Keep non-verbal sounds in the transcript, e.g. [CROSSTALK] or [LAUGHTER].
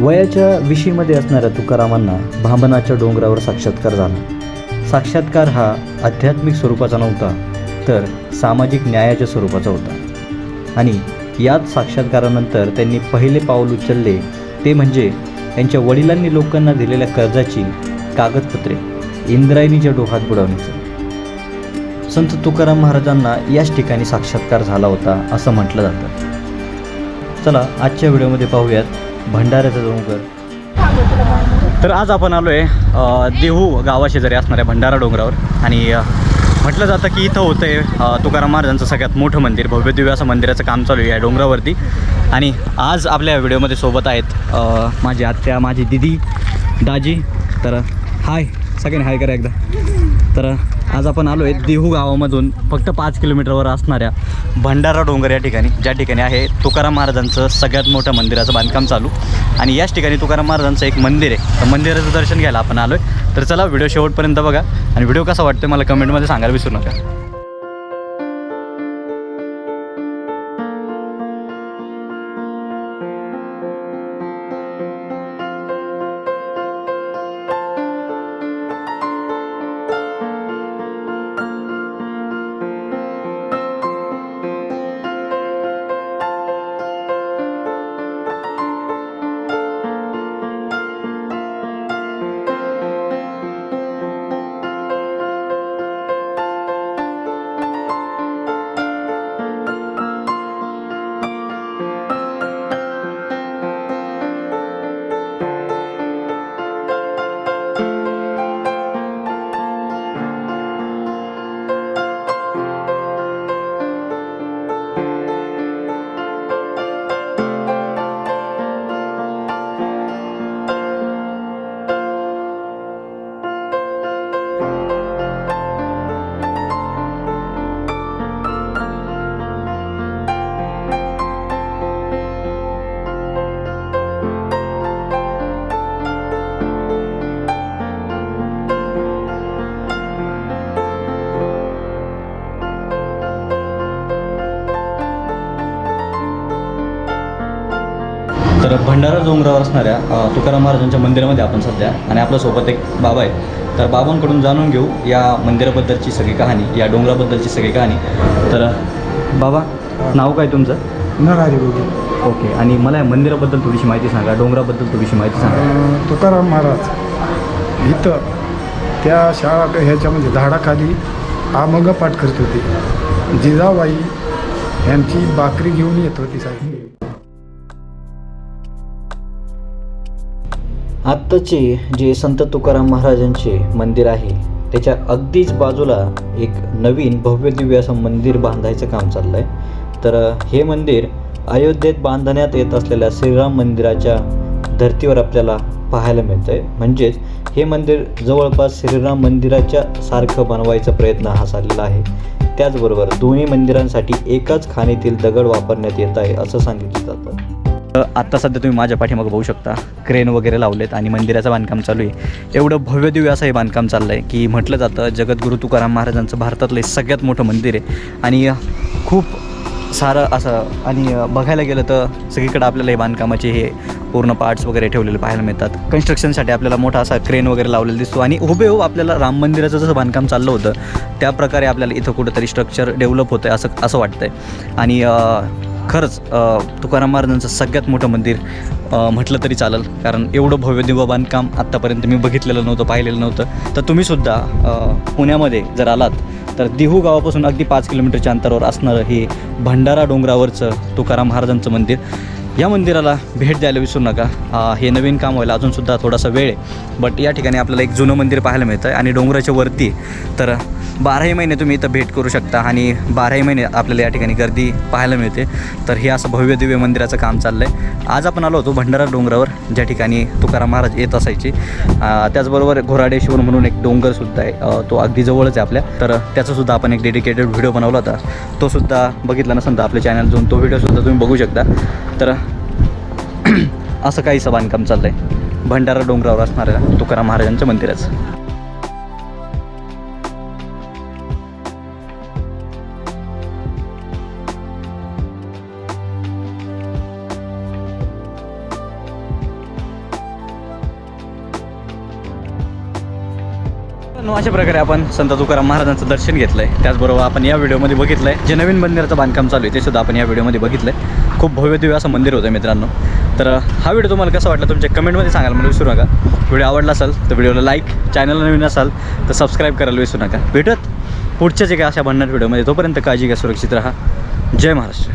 वयाच्या विशीमध्ये असणाऱ्या तुकारामांना भांबनाच्या डोंगरावर साक्षात्कार झाला. साक्षात्कार हा आध्यात्मिक स्वरूपाचा नव्हता तर सामाजिक न्यायाच्या स्वरूपाचा होता. आणि याच साक्षात्कारानंतर त्यांनी पहिले पाऊल उचलले ते म्हणजे त्यांच्या वडिलांनी लोकांना दिलेल्या कर्जाची कागदपत्रे इंद्रायणीच्या डोहात बुडवण्याचं. संत तुकाराम महाराजांना याच ठिकाणी साक्षात्कार झाला होता असं म्हटलं जातं. चला आजच्या व्हिडिओमध्ये पाहूयात भंडाऱ्याचा डोंगर तर आज आपण आलो आहे देहू गावाशेजारी असणाऱ्या भंडारा डोंगरावर. आणि म्हटलं जातं की इथं होतं आहे तुकाराम महाराजांचं सगळ्यात मोठं मंदिर भव्य दिव्य असं मंदिराचं काम चालू आहे या डोंगरावरती. आणि आज आपल्या व्हिडिओमध्ये सोबत आहेत माझी आत्या माझी दिदी दाजी. तर हाय सगळ्यांनी हाय करा एकदा. तर आज आपण आलो आहे देहू गावामधून फक्त पाच किलोमीटरवर असणाऱ्या भंडारा डोंगर या ठिकाणी ज्या ठिकाणी आहे तुकाराम महाराजांचं सगळ्यात मोठं मंदिराचं बांधकाम चालू. आणि याच ठिकाणी तुकाराम महाराजांचं एक मंदिर आहे. तर मंदिराचं दर्शन घ्यायला आपण आलो आहे तर चला व्हिडिओ शेवटपर्यंत बघा. आणि व्हिडिओ कसा वाटतो मला कमेंटमध्ये सांगायला विसरू नका. तर भंडारा डोंगरावर असणाऱ्या तुकाराम महाराजांच्या मंदिरामध्ये आपण सध्या आणि आपल्यासोबत एक बाबा आहे तर बाबांकडून जाणून घेऊ या मंदिराबद्दलची सगळी कहाणी या डोंगराबद्दलची सगळी कहाणी. तर बाबा नाव काय तुमचं? नरहरी बघू ओके आणि मला या मंदिराबद्दल थोडीशी माहिती सांगा डोंगराबद्दल थोडीशी माहिती सांगा. तुकाराम महाराज इथं त्या शाळा ह्याच्या म्हणजे झाडाखाली आमंग पाठ करत होते. जिजाबाई यांची बाकरी घेऊन येत होती साहेब. आत्ताचे जे संत तुकाराम महाराजांचे मंदिर आहे त्याच्या अगदीच बाजूला एक नवीन भव्य दिव्य असं मंदिर बांधायचं काम चाललं आहे तर हे मंदिर अयोध्येत बांधण्यात येत असलेल्या श्रीराम मंदिराच्या धर्तीवर आपल्याला पाहायला मिळतं आहे म्हणजेच हे मंदिर जवळपास श्रीराम मंदिराच्या सारखं बनवायचा प्रयत्न हा चाललेला आहे. त्याचबरोबर दोन्ही मंदिरांसाठी एकाच खाणीतील दगड वापरण्यात येत आहे असं सांगितलं जातं. आत्ता सध्या तुम्ही माझ्या पाठीमागं बघू शकता. क्रेन वगैरे लावलेत आणि मंदिराचं बांधकाम चालू आहे. एवढं भव्य दिव्य असं हे बांधकाम चाललं आहे की म्हटलं जातं जगद्गुरू तुकाराम महाराजांचं भारतातलं सगळ्यात मोठं मंदिर आहे. आणि खूप सारं असं आणि बघायला गेलं तर सगळीकडे आपल्याला हे बांधकामाचे हे पूर्ण पार्ट्स वगैरे ठेवलेले पाहायला मिळतात. कन्स्ट्रक्शनसाठी आपल्याला मोठा असा क्रेन वगैरे लावलेला दिसतो आणि हुबेहूब आपल्याला राम मंदिराचं जसं बांधकाम चाललं होतं त्या प्रकारे आपल्याला इथं कुठंतरी स्ट्रक्चर डेव्हलप होतं आहे असं असं वाटतं आहे आणि खरंच तुकाराम महाराजांचं सगळ्यात मोठं मंदिर म्हटलं तरी चालेल. कारण एवढं भव्य दिव्य बांधकाम आत्तापर्यंत मी बघितलेलं नव्हतं पाहिलेलं नव्हतं. तर तुम्हीसुद्धा पुण्यामध्ये जर आलात तर देहू गावापासून अगदी पाच किलोमीटरच्या अंतरावर असणारं हे भंडारा डोंगरावरचं तुकाराम महाराजांचं मंदिर या मंदिराला भेट द्यायला विसरू नका. हे नवीन काम व्हायला अजूनसुद्धा थोडासा वेळ आहे. बट या ठिकाणी आपल्याला एक जुनं मंदिर पाहायला मिळतं आहे आणि डोंगराच्या वरती तर बाराही महिने तुम्ही इथं भेट करू शकता आणि बाराही महिने आपल्याला या ठिकाणी गर्दी पाहायला मिळते. तर हे असं भव्य दिव्य मंदिराचं काम चाललं आहे आज आपण आलो होतो भंडारा डोंगरावर ज्या ठिकाणी तुकाराम महाराज येत असायचे. त्याचबरोबर घोराडेश्वर म्हणून एक डोंगरसुद्धा आहे. तो अगदी जवळच आहे आपल्या. तर त्याचासुद्धा आपण एक डेडिकेटेड व्हिडिओ बनवला होता. तो सुद्धा बघितला नसेल तर आपल्या चॅनल जाऊन तो व्हिडिओसुद्धा तुम्ही बघू शकता. तर [CLEARS THROAT] असं काहीसं बांधकाम चाललं आहे भंडारा डोंगरावर असणाऱ्या तुकाराम महाराजांच्या मंदिराचं. मित्रांनो अशा प्रकारे आपण संत तुकाराम महाराजांचं दर्शन घेतलं आहे त्याचबरोबर आपण या व्हिडिओमध्ये बघितलं आहे जे नवीन मंदिराचं बांधकाम चालू आहे ते सुद्धा आपण या व्हिडिओमध्ये बघितलं आहे खूप भव्य दिव्य असं मंदिर होतं मित्रांनो. तर हा व्हिडिओ तुम्हाला कसा वाटला तुमच्या कमेंटमध्ये सांगायला मला विसरू नका. व्हिडिओ आवडला असेल तर व्हिडिओला लाईक चॅनलला नवीन असाल तर सबस्क्राईब करायला विसरू नका. भेटत पुढच्या जे काय अशा भन्नाट व्हिडिओमध्ये तोपर्यंत काळजी घ्या सुरक्षित राहा. जय महाराष्ट्र.